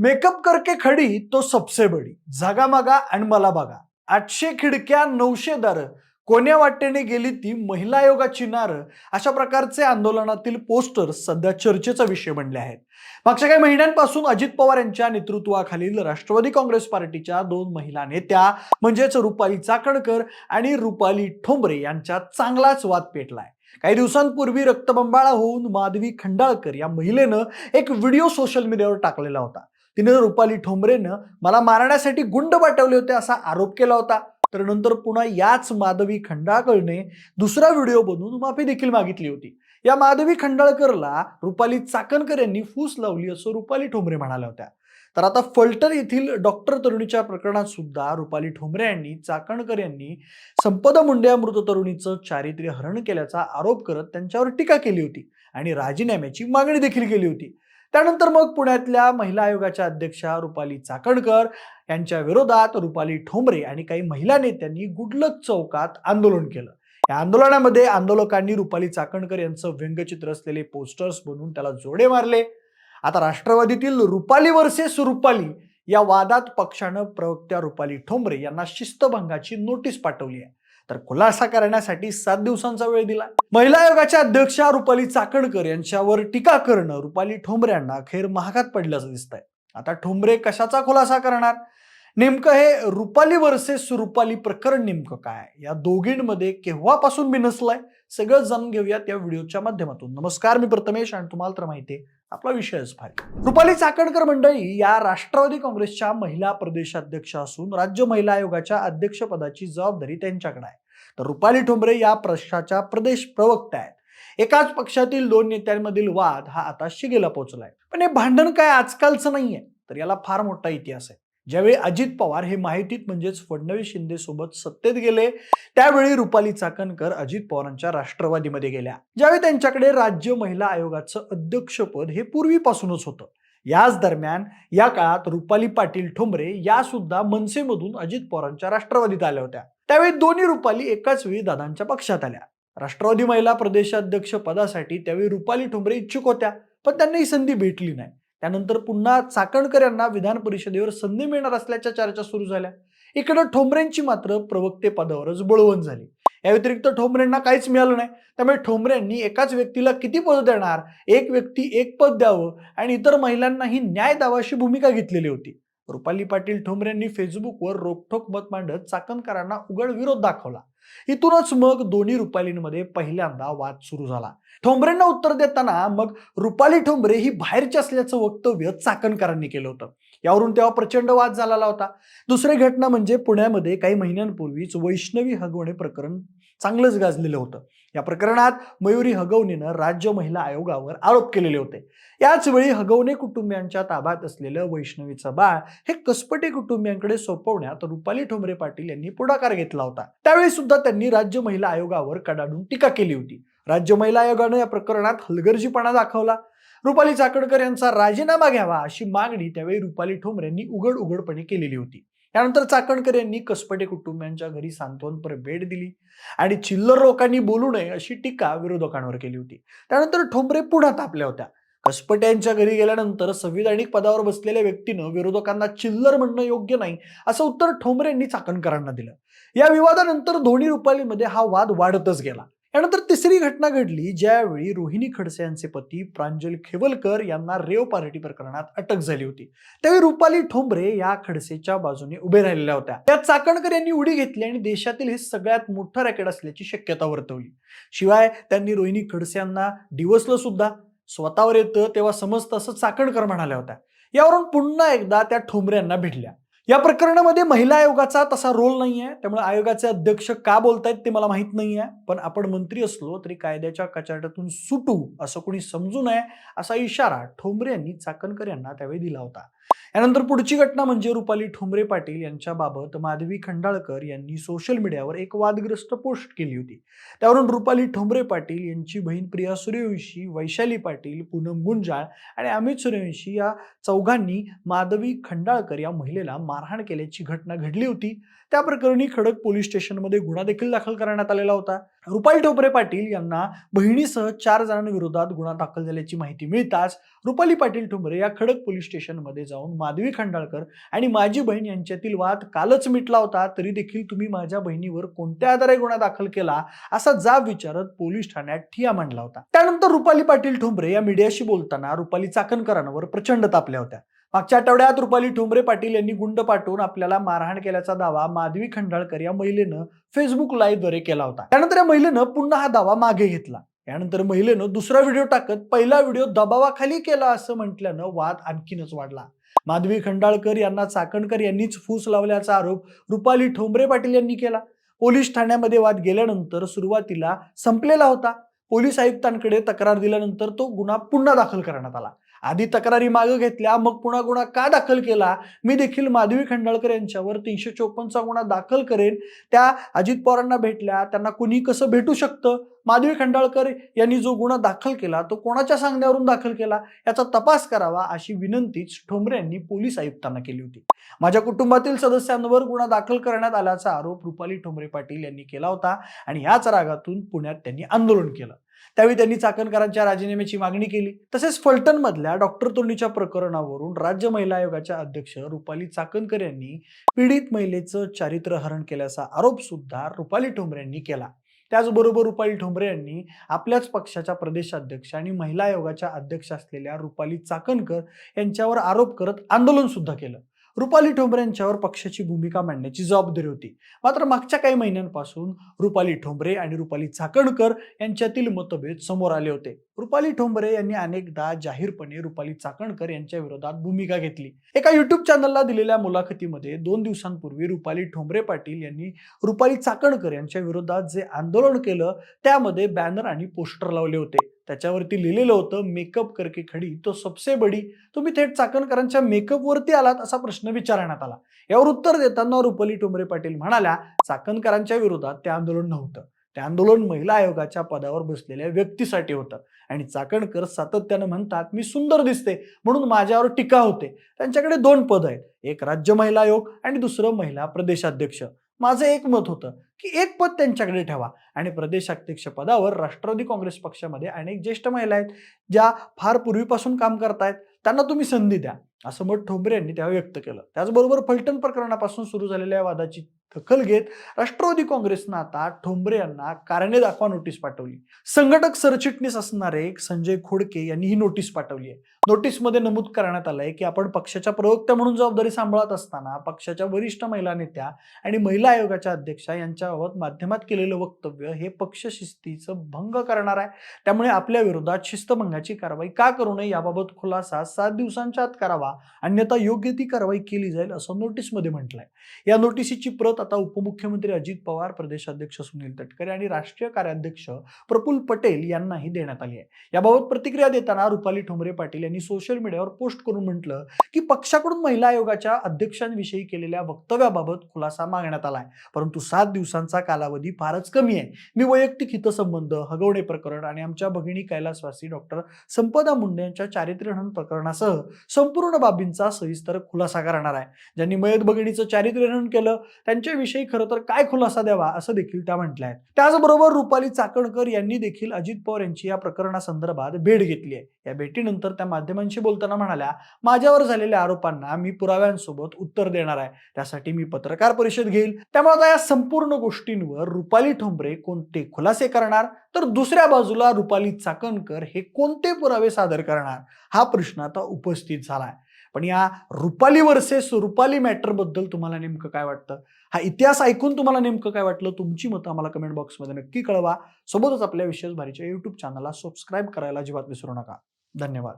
Makeup करके खडी तो सबसे बडी। जागा मागा आणि मला बघा। आठशे खिडक्या नऊशे दार। कोण्या वाटेने गेली ती महिला आयोगाची नार? अशा प्रकारचे आंदोलनातील पोस्टर सध्या चर्चेचा विषय बनले आहेत. मागच्या काही महिन्यांपासून अजित पवार यांच्या नेतृत्वाखालील राष्ट्रवादी काँग्रेस पार्टीच्या दोन महिला नेत्या म्हणजेच रुपाली चाकणकर आणि रुपाली ठोंबरे यांच्यात चांगलाच वाद पेटलाय. काही दिवसांपूर्वी रक्तबंबाळा होऊन माधवी खंडाळकर या महिलेनं एक व्हिडिओ सोशल मीडियावर टाकलेला होता. तिने रुपाली ठोंबरेनं मला मारण्यासाठी गुंड पाठवले होते असा आरोप केला होता तर नंतर पुन्हा याच माधवी खंडाळकरने दुसरा व्हिडिओ बनवून माफी देखील मागितली होती. या माधवी खंडाळकरला रुपाली चाकणकर यांनी फूस लावली असं रुपाली ठोंबरे म्हणाल्या होत्या. तर आता फलटण येथील डॉक्टर तरुणीच्या प्रकरणात सुद्धा रुपाली ठोंबरे यांनी चाकणकर यांनी संपदा मुंडे या मृत तरुणीचं चारित्र्य हरण केल्याचा आरोप करत त्यांच्यावर टीका केली होती आणि राजीनाम्याची मागणी देखील केली होती. त्यानंतर मग पुण्यातल्या महिला आयोगाच्या अध्यक्षा रुपाली चाकणकर यांच्या विरोधात रुपाली ठोंबरे आणि काही महिला नेत्यांनी गुडलक चौकात आंदोलन केलं. या आंदोलनामध्ये आंदोलकांनी रुपाली चाकणकर यांचं व्यंगचित्र असलेले पोस्टर्स बनवून त्याला जोडे मारले. आता राष्ट्रवादीतील रुपाली वर्सेस रुपाली या वादात पक्षानं प्रवक्त्या रुपाली ठोंबरे यांना शिस्तभंगाची नोटीस पाठवली आहे. तर खुलासा करण्यासाठी सात दिवसांचा वेळ दिला. महिला आयोगाच्या अध्यक्षा रुपाली चाकणकर यांच्यावर टीका करणं रुपाली ठोंबरे यांना अखेर महागात पडल्याचं दिसतंय. आता ठोंबरे कशाचा खुलासा करणार? नेमकं हे रुपाली वर्सेस रुपाली प्रकरण नेमकं काय? या दोघींमध्ये केव्हापासून बिनसलंय सगळं जाणून घेऊयात या व्हिडिओच्या माध्यमातून. नमस्कार मी प्रथमेश आणि तुम्हाला तर माहिती आहे आपला विषयच फार रुपाली चाकणकर मंडळी या राष्ट्रवादी काँग्रेसच्या महिला प्रदेशाध्यक्ष असून राज्य महिला आयोगाच्या अध्यक्षपदाची जबाबदारी त्यांच्याकडे आहे. तर रुपाली ठोंबरे या प्रश्नाच्या प्रदेश प्रवक्त्या आहेत. एकाच पक्षातील दोन नेत्यांमधील वाद हा आता शिगेला पोहोचलाय पण हे भांडण काय आजकालचं नाहीये तर याला फार मोठा इतिहास आहे. ज्यावेळी अजित पवार हे माहितीत म्हणजेच फडणवीस शिंदे सोबत सत्तेत गेले त्यावेळी रुपाली चाकणकर अजित पवारांच्या राष्ट्रवादीमध्ये गेल्या. ज्यावेळी त्यांच्याकडे राज्य महिला आयोगाचं अध्यक्षपद हे पूर्वीपासूनच होतं. याच दरम्यान या काळात रुपाली पाटील ठोंबरे या सुद्धा मनसेमधून अजित पवारांच्या राष्ट्रवादीत आल्या होत्या. त्यावेळी दोन्ही रुपाली एकाच वेळी दादांच्या पक्षात आल्या. राष्ट्रवादी महिला प्रदेशाध्यक्ष पदासाठी त्यावेळी रुपाली ठोंबरे इच्छुक होत्या पण त्यांना ही संधी भेटली नाही. त्यानंतर पुन्हा चाकणकर यांना विधान परिषदेवर संधी मिळणार असल्याच्या चर्चा सुरू झाल्या. इकडं ठोंबरेंची मात्र प्रवक्ते पदावरच बळवण झाली. या व्यतिरिक्त ठोंबरेंना काहीच मिळालं नाही. त्यामुळे ठोंबरेंनी एकाच व्यक्तीला किती पद देणार? एक व्यक्ती एक पद द्यावं आणि इतर महिलांनाही न्याय दावाशी भूमिका घेतलेली होती. रुपाली पाटील ठोंबरेंनी फेसबुकवर रोखठोक मत मांडत चाकणकरांना उघड विरोध दाखवला. इथूनच मग दोन्ही रुपालींमध्ये पहिल्यांदा वाद सुरू झाला. ठोंबरेंना उत्तर देताना मग रुपाली ठोंबरे ही बाहेरची असल्याचं वक्तव्य चाकणकरांनी केलं होतं. यावरून तेव्हा प्रचंड वाद झालेला होता. दुसरी घटना म्हणजे पुण्यामध्ये काही महिन्यांपूर्वीच वैष्णवी हगवणे प्रकरण चांगलंच गाजलेलं होतं. या प्रकरणात मयुरी हगवणेनं राज्य महिला आयोगावर आरोप केलेले होते. याचवेळी हगवणे कुटुंबियांच्या ताब्यात असलेलं वैष्णवीचं बाळ हे कसपटे कुटुंबियांकडे सोपवण्यात रुपाली ठोंबरे पाटील यांनी पुढाकार घेतला होता. त्यावेळी सुद्धा त्यांनी राज्य महिला आयोगावर कडाडून टीका केली होती. राज्य महिला आयोगानं या प्रकरणात हलगर्जीपणा दाखवला. रुपाली चाकणकर यांचा राजीनामा घ्यावा अशी मागणी त्यावेळी रुपाली ठोंबरे यांनी उघड उघडपणे केलेली होती. त्यानंतर चाकणकर यांनी कसपटे कुटुंबियांच्या घरी सांत्वनपर भेट दिली आणि चिल्लर लोकांनी बोलू नये अशी टीका विरोधकांवर केली होती. त्यानंतर ठोंबरे पुन्हा तापल्या होत्या. कसपट्यांच्या घरी गेल्यानंतर संविधानिक पदावर बसलेल्या व्यक्तीनं विरोधकांना चिल्लर म्हणणं योग्य नाही असं उत्तर ठोंबरे यांनी चाकणकरांना दिलं. या विवादानंतर दोन्ही रुपालीमध्ये हा वाद वाढतच गेला. यानंतर तिसरी घटना घडली ज्यावेळी रोहिणी खडसे यांचे पती प्रांजल खेवलकर यांना रेव पार्टी प्रकरणात अटक झाली होती. त्यावेळी रुपाली ठोंबरे या खडसेच्या बाजूने उभे राहिलेल्या होत्या. त्यात चाकणकर यांनी उडी घेतली आणि देशातील हे सगळ्यात मोठं रॅकेट असल्याची शक्यता वर्तवली. शिवाय त्यांनी रोहिणी खडसे यांना डिवसलं सुद्धा स्वतःवर येतं तेव्हा समजतं असं चाकणकर म्हणाल्या होत्या. यावरून पुन्हा एकदा त्या ठोंबरे यांना भिडल्या. या प्रकरणामध्ये महिला आयोगाचा तसा रोल नाही आहे त्यामुळे आयोगाचे अध्यक्ष का बोलतायत ते मला माहीत नाही आहे पण आपण मंत्री असलो तरी कायद्याच्या कचाट्यातून सुटू असं कोणी समजू नये असा इशारा ठोंबरे यांनी चाकणकर यांना त्यावेळी दिला होता. यानंतर पुढची घटना म्हणजे रुपाली ठोंबरे पाटील यांच्याबाबत माधवी खंडाळकर यांनी सोशल मीडियावर एक वादग्रस्त पोस्ट केली होती. त्यावरून रुपाली ठोंबरे पाटील यांची बहीण प्रिया सूर्यवंशी वैशाली पाटील पूनम गुंजाळ आणि अमित सूर्यवंशी या चौघांनी माधवी खंडाळकर या महिलेला मारहाण केल्याची घटना घडली होती. त्या प्रकरणी खडक पोलीस स्टेशनमध्ये गुन्हा देखील दाखल करण्यात आलेला होता. रुपाली ठोपरे पाटील यांना बहिणीसह चार जणांविरोधात गुन्हा दाखल झाल्याची माहिती मिळताच रुपाली पाटील ठोंबरे या खडक पोलीस स्टेशनमध्ये जाऊन माधवी खंडाळकर आणि माझी बहीण यांच्यातील वाद कालच मिटला होता तरी देखील तुम्ही माझ्या बहिणीवर कोणत्या आधारे गुन्हा दाखल केला असा जाब विचारत पोलीस ठाण्यात ठिया मांडला होता. त्यानंतर रुपाली पाटील ठोंबरे या मीडियाशी बोलताना रुपाली चाकणकरांवर प्रचंड तापल्या होत्या. मागच्या आठवड्यात रुपाली ठोंबरे पाटील यांनी गुंड पाठवून आपल्याला मारहाण केल्याचा दावा माधवी खंडाळकर या महिलेनं फेसबुक लाईव्हद्वारे केला होता. त्यानंतर या महिलेनं पुन्हा हा दावा मागे घेतला. यानंतर महिलेनं दुसरा व्हिडिओ टाकत पहिला व्हिडिओ दबावाखाली केला असं म्हटल्यानं वाद आणखीनच वाढला. माधवी खंडाळकर यांना चाकणकर यांनीच फूस लावल्याचा आरोप रुपाली ठोंबरे पाटील यांनी केला. पोलीस ठाण्यामध्ये वाद गेल्यानंतर सुरुवातीला संपलेला होता. पोलीस आयुक्तांकडे तक्रार दिल्यानंतर तो गुन्हा पुन्हा दाखल करण्यात आला. आधी तक्रारी मागं घेतल्या मग पुन्हा गुन्हा का दाखल केला? मी देखील माधवी खंडाळकर यांच्यावर तीनशे चोपन्नचा गुन्हा दाखल करेन. त्या अजित पवारांना भेटल्या त्यांना कुणी कसं भेटू शकतं? माधवी खंडाळकर यांनी जो गुन्हा दाखल केला तो कोणाच्या सांगण्यावरून दाखल केला? याचा तपास करावा अशी विनंतीच ठोंबरे यांनी पोलीस आयुक्तांना केली होती. माझ्या कुटुंबातील सदस्यांवर गुन्हा दाखल करण्यात आल्याचा आरोप रुपाली ठोंबरे पाटील यांनी केला होता आणि याच रागातून पुण्यात त्यांनी आंदोलन केलं. त्यावेळी त्यांनी चाकणकरांच्या राजीनाम्याची मागणी केली. तसेच फलटणमधल्या डॉक्टर तोंडीच्या प्रकरणावरून राज्य महिला आयोगाच्या अध्यक्ष रुपाली चाकणकर यांनी पीडित महिलेचं चारित्र्य हरण केल्याचा आरोप सुद्धा रुपाली ठोंबरे यांनी केला. त्याचबरोबर रुपाली ठोंबरे यांनी आपल्याच पक्षाच्या प्रदेशाध्यक्ष आणि महिला आयोगाच्या अध्यक्ष असलेल्या रुपाली चाकणकर यांच्यावर आरोप करत आंदोलन सुद्धा केलं. रुपाली ठोंबरे यांच्यावर पक्षाची भूमिका मांडण्याची जबाबदारी होती. मात्र मागच्या काही महिन्यांपासून रुपाली ठोंबरे आणि रुपाली चाकणकर यांच्यातील मतभेद समोर आले होते. रुपाली ठोंबरे यांनी अनेकदा जाहीरपणे रुपाली चाकणकर यांच्या विरोधात भूमिका घेतली. एका युट्यूब चॅनलला दिलेल्या मुलाखतीमध्ये दोन दिवसांपूर्वी रुपाली ठोंबरे पाटील यांनी रुपाली चाकणकर यांच्या विरोधात जे आंदोलन केलं त्यामध्ये बॅनर आणि पोस्टर लावले होते. त्याच्यावरती लिहिलेलं होतं मेकअप करके खडी. तो सबसे बडी. तुम्ही थेट चाकणकरांच्या मेकअपवरती आलात असा प्रश्न विचारण्यात आला. यावर उत्तर देताना रुपली टुमरे पाटील म्हणाल्या चाकणकरांच्या विरोधात ते आंदोलन नव्हतं. ते आंदोलन महिला आयोगाच्या पदावर बसलेल्या व्यक्तीसाठी होतं. आणि चाकणकर सातत्यानं म्हणतात मी सुंदर दिसते म्हणून माझ्यावर टीका होते. त्यांच्याकडे दोन पद आहेत. एक राज्य महिला आयोग आणि दुसरं महिला प्रदेशाध्यक्ष. माझं एक मत होतं की एक पद त्यांच्याकडे ठेवा. आणि प्रदेशाध्यक्ष पदावर राष्ट्रवादी काँग्रेस पक्षामध्ये अनेक ज्येष्ठ महिला आहेत ज्या फार पूर्वीपासून काम करतायत त्यांना तुम्ही संधी द्या. असं मत ठोंबरे यांनी तेव्हा व्यक्त केलं. त्याचबरोबर फलटण प्रकरणापासून सुरू झालेल्या वादाची दखल घेत राष्ट्रवादी काँग्रेसनं आता ठोंबरे यांना कारणे दाखवा नोटीस पाठवली. संघटक सरचिटणीस असणारे संजय खोडके यांनी ही नोटीस पाठवली आहे. नोटीसमध्ये नमूद करण्यात आलंय की आपण पक्षाच्या प्रवक्त्या म्हणून जबाबदारी सांभाळत असताना पक्षाच्या वरिष्ठ महिला नेत्या आणि महिला आयोगाच्या अध्यक्षा यांच्याबाबत माध्यमात केलेलं वक्तव्य हे पक्ष शिस्तीचं भंग करणार आहे. त्यामुळे आपल्या विरोधात शिस्तभंगाची कारवाई का करू नये याबाबत खुलासा सात दिवसांच्या आत करावा. अन्यथा योग्य ती कारवाई केली जाईल असं नोटीसमध्ये म्हटलंय. या नोटीसीची प्रत आता उपमुख्यमंत्री अजित पवार प्रदेशाध्यक्ष सुनील तटकरे आणि राष्ट्रीय कार्याध्यक्ष प्रफुल्ल पटेल यांनाही देण्यात आली आहे. याबाबत प्रतिक्रिया देताना रुपाली ठोंबरे पाटील यांनी सोशल मीडियावर पोस्ट करून म्हटलं की पक्षाकडून महिला आयोगाच्या अध्यक्षांविषयी केलेल्या वक्तव्याबाबत खुलासा मागण्यात आलाय परंतु सात दिवसांचा कालावधी फारच कमी आहे. मी वैयक्तिक हितसंबंध हगवणे प्रकरण आणि आमच्या भगिनी कैलासवासी डॉक्टर संपदा मुंडे यांच्या चारित्र्यहन प्रकरणासह संपूर्ण बाबींचा सविस्तर खुलासा करणार आहे. ज्यांनी मयत भगिणीचं चारित्र्यहनन केलं त्यांच्याविषयी खरं तर काय खुलासा द्यावा असं देखील त्या म्हटल्या आहेत. त्याचबरोबर रुपाली चाकणकर यांनी देखील अजित पवार यांची या प्रकरणासंदर्भात भेट घेतली आहे. या भेटीनंतर त्या माध्यमांशी बोलताना म्हणाल्या माझ्यावर झालेल्या आरोपांना मी पुराव्यांसोबत उत्तर देणार आहे. त्यासाठी मी पत्रकार परिषद घेईल. त्यामुळे आता या संपूर्ण गोष्टींवर रुपाली ठोंबरे कोणते खुलासे करणार? तर दुसऱ्या बाजूला रुपाली चाकणकर हे कोणते पुरावे सादर करणार? हा प्रश्न आता उपस्थित झालाय पण या रुपाली वर्सेस रुपाली मॅटरबद्दल तुम्हाला नेमकं काय वाटतं? हा इतिहास ऐकून तुम्हाला नेमकं काय वाटलं? तुमची मतं आम्हाला कमेंट बॉक्समध्ये नक्की कळवा. सोबतच आपल्या विशेष भारीच्या युट्यूब चॅनलला सबस्क्राईब करायला अजिबात विसरू नका. धन्यवाद.